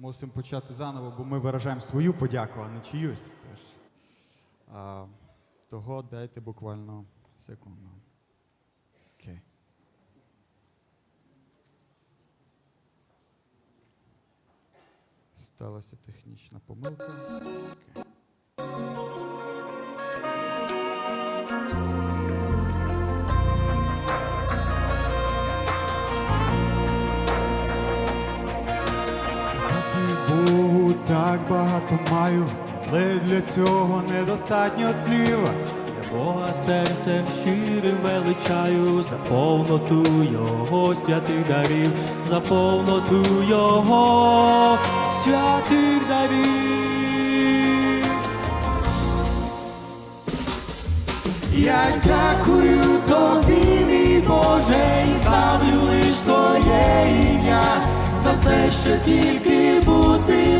мусимо почати заново, бо ми виражаємо свою подяку, а не чиюсь. теж. а, того дайте буквально секунду. Окей. Сталася технічна помилка. Окей. Так багато маю, але для цього недостатньо слів. Я Бога серцем щирим величаю, за повноту Його святих дарів, за повноту Його святих дарів. Я дякую тобі, мій Боже, і ставлю лиш твоє ім'я за все, що тільки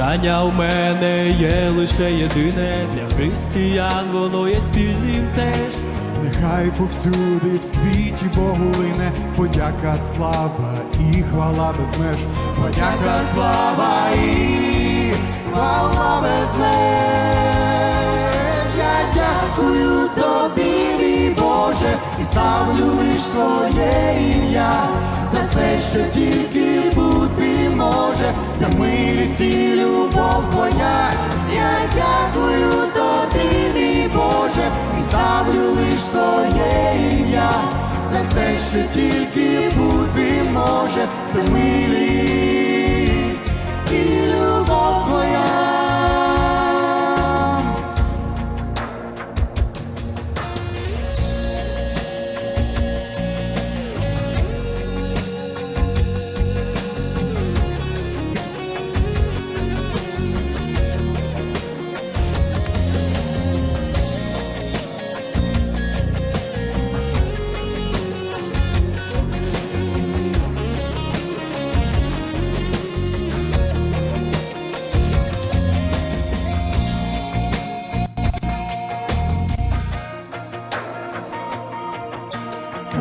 Бажання в мене є лише єдине для християн, воно є спільним теж. Нехай повсюди в світі Богу лине подяка, слава і хвала без меж. Подяка, слава і хвала без меж. Я дякую тобі, мій Боже, і ставлю лиш твоє ім'я за все, що тільки бути за милість і любов твоя. Я дякую тобі, мій Боже, і ставлю лиш твоє ім'я за все, що тільки бути може, це милість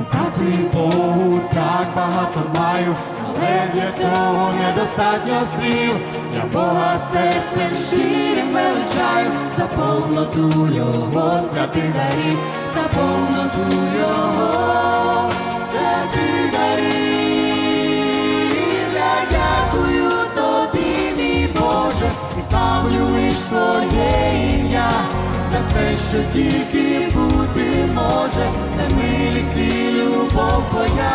Сказати Богу так багато маю, але для цього недостатньо слів. Я Бога серцем щирим величаю, за повноту Його святих дарів, за повноту Його святих дарів. Я дякую тобі, мій Боже, і ставлю лиш твоє ім'я за все, що тільки бути може, милість любов твоя.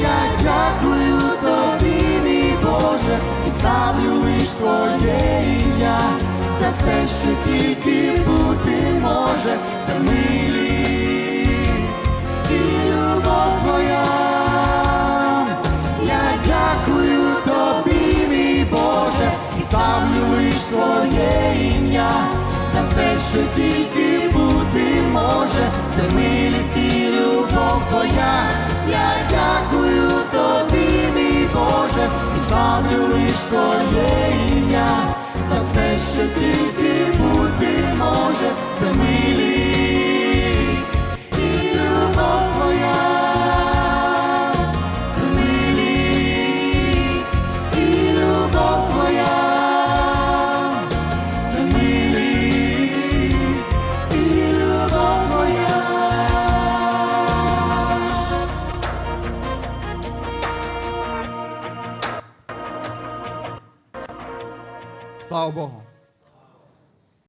Я дякую тобі, мій Боже, і ставлю лиш твоє ім'я за все, що тільки бути може, це милість і любов твоя. Я дякую тобі, мій Боже, і ставлю лиш твоє ім'я за все, що тільки бути може, це милість любов твоя. Я дякую тобі, мій Боже, і славлю лиш твоє ім'я за все, що тільки бути може, це милість Слава Богу.